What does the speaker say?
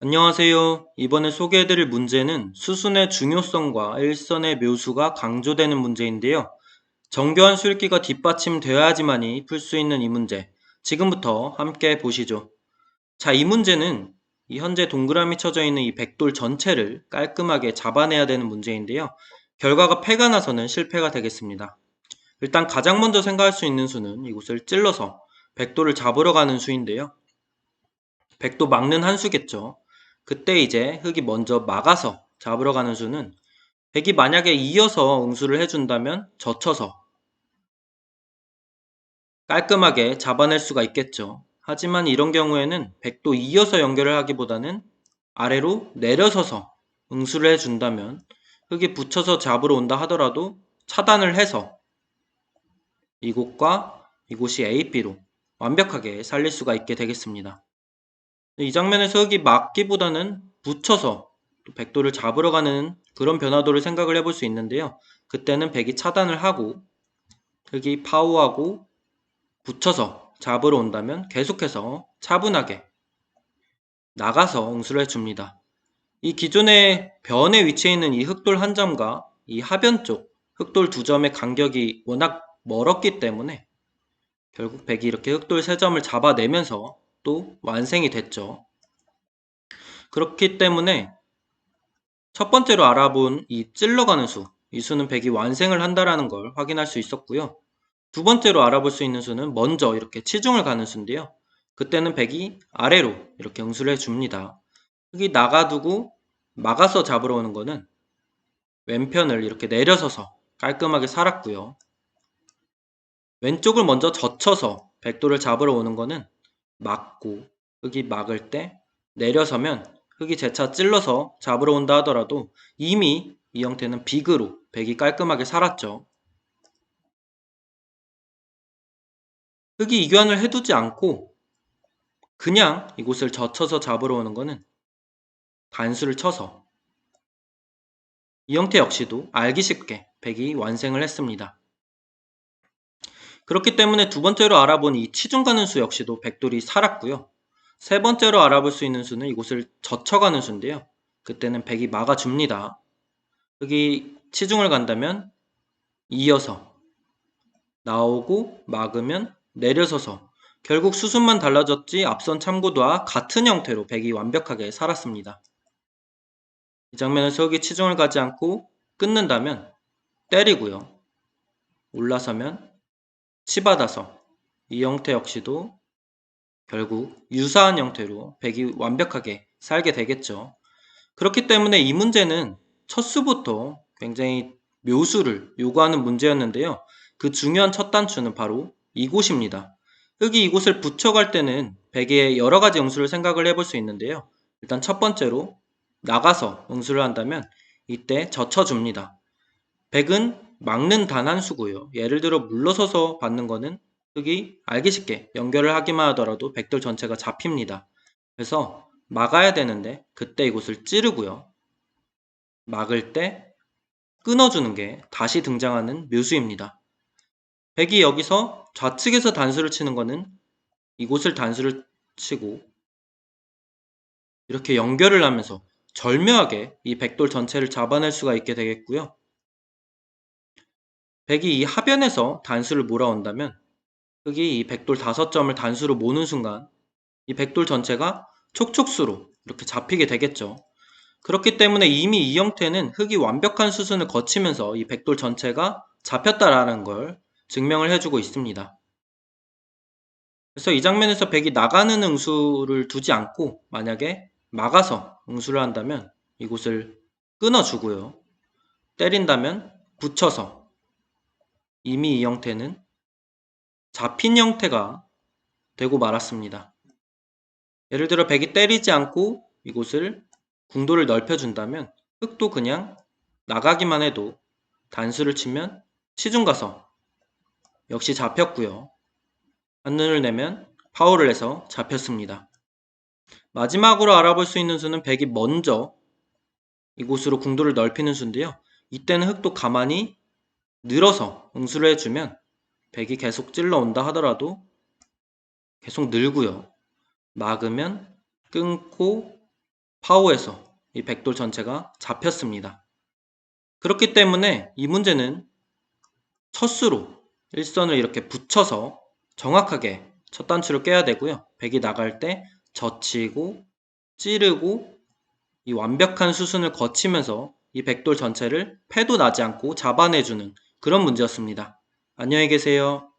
안녕하세요. 이번에 소개해드릴 문제는 수순의 중요성과 일선의 묘수가 강조되는 문제인데요. 정교한 수읽기가 뒷받침되어야지만이 풀 수 있는 이 문제. 지금부터 함께 보시죠. 자, 이 문제는 이 현재 동그라미 쳐져 있는 이 백돌 전체를 깔끔하게 잡아내야 되는 문제인데요. 결과가 패가 나서는 실패가 되겠습니다. 일단 가장 먼저 생각할 수 있는 수는 이곳을 찔러서 백돌을 잡으러 가는 수인데요. 백도 막는 한 수겠죠. 그때 이제 흙이 먼저 막아서 잡으러 가는 수는 백이 만약에 이어서 응수를 해준다면 젖혀서 깔끔하게 잡아낼 수가 있겠죠. 하지만 이런 경우에는 백도 이어서 연결을 하기보다는 아래로 내려서서 응수를 해준다면 흙이 붙여서 잡으러 온다 하더라도 차단을 해서 이곳과 이곳이 A, B로 완벽하게 살릴 수가 있게 되겠습니다. 이 장면에서 흙이 막기보다는 붙여서 백도를 잡으러 가는 그런 변화도를 생각을 해볼 수 있는데요. 그때는 백이 차단을 하고 흙이 파워하고 붙여서 잡으러 온다면 계속해서 차분하게 나가서 응수를 해줍니다. 이 기존의 변에 위치해 있는 이 흑돌 한 점과 이 하변 쪽 흑돌 두 점의 간격이 워낙 멀었기 때문에 결국 백이 이렇게 흑돌 세 점을 잡아내면서 또 완성이 됐죠. 그렇기 때문에 첫 번째로 알아본 이 찔러가는 수, 이 수는 백이 완성을 한다라는 걸 확인할 수 있었고요. 두 번째로 알아볼 수 있는 수는 먼저 이렇게 치중을 가는 수인데요. 그때는 백이 아래로 이렇게 응수를 해줍니다. 흙이 나가두고 막아서 잡으러 오는 거는 왼편을 이렇게 내려서서 깔끔하게 살았고요. 왼쪽을 먼저 젖혀서 백도를 잡으러 오는 거는 막고 흙이 막을 때 내려서면 흙이 재차 찔러서 잡으러 온다 하더라도 이미 이 형태는 비그로 백이 깔끔하게 살았죠. 흙이 이교환을 해두지 않고 그냥 이곳을 젖혀서 잡으러 오는 거는 단수를 쳐서 이 형태 역시도 알기 쉽게 백이 완성을 했습니다. 그렇기 때문에 두 번째로 알아본 이 치중 가는 수 역시도 백돌이 살았고요. 세 번째로 알아볼 수 있는 수는 이곳을 젖혀가는 수인데요. 그때는 백이 막아줍니다. 여기 치중을 간다면 이어서 나오고 막으면 내려서서 결국 수순만 달라졌지 앞선 참고도와 같은 형태로 백이 완벽하게 살았습니다. 이 장면에서 여기 치중을 가지 않고 끊는다면 때리고요. 올라서면 치받아서 이 형태 역시도 결국 유사한 형태로 백이 완벽하게 살게 되겠죠. 그렇기 때문에 이 문제는 첫 수부터 굉장히 묘수를 요구하는 문제였는데요. 그 중요한 첫 단추는 바로 이곳입니다. 흙이 이곳을 붙여갈 때는 백의 여러 가지 응수를 생각을 해볼 수 있는데요. 일단 첫 번째로 나가서 응수를 한다면 이때 젖혀줍니다. 백은 막는 단한 수고요. 예를 들어 물러서서 받는 거는 흙이 알기 쉽게 연결을 하기만 하더라도 백돌 전체가 잡힙니다. 그래서 막아야 되는데 그때 이곳을 찌르고요. 막을 때 끊어주는 게 다시 등장하는 묘수입니다. 백이 여기서 좌측에서 단수를 치는 거는 이곳을 단수를 치고 이렇게 연결을 하면서 절묘하게 이 백돌 전체를 잡아낼 수가 있게 되겠고요. 백이 이 하변에서 단수를 몰아온다면 흙이 이 백돌 다섯 점을 단수로 모는 순간 이 백돌 전체가 촉촉수로 이렇게 잡히게 되겠죠. 그렇기 때문에 이미 이 형태는 흙이 완벽한 수순을 거치면서 이 백돌 전체가 잡혔다라는 걸 증명을 해주고 있습니다. 그래서 이 장면에서 백이 나가는 응수를 두지 않고 만약에 막아서 응수를 한다면 이곳을 끊어주고요. 때린다면 붙여서 이미 이 형태는 잡힌 형태가 되고 말았습니다. 예를 들어 백이 때리지 않고 이곳을 궁도를 넓혀준다면 흙도 그냥 나가기만 해도 단수를 치면 시중 가서 역시 잡혔고요. 한눈을 내면 파워를 해서 잡혔습니다. 마지막으로 알아볼 수 있는 수는 백이 먼저 이곳으로 궁도를 넓히는 수인데요. 이때는 흙도 가만히 늘어서 응수를 해주면 백이 계속 찔러온다 하더라도 계속 늘고요. 막으면 끊고 파워에서 이 백돌 전체가 잡혔습니다. 그렇기 때문에 이 문제는 첫수로 일선을 이렇게 붙여서 정확하게 첫 단추를 깨야 되고요. 백이 나갈 때 젖히고 찌르고 이 완벽한 수순을 거치면서 이 백돌 전체를 패도 나지 않고 잡아내주는 그런 문제였습니다. 안녕히 계세요.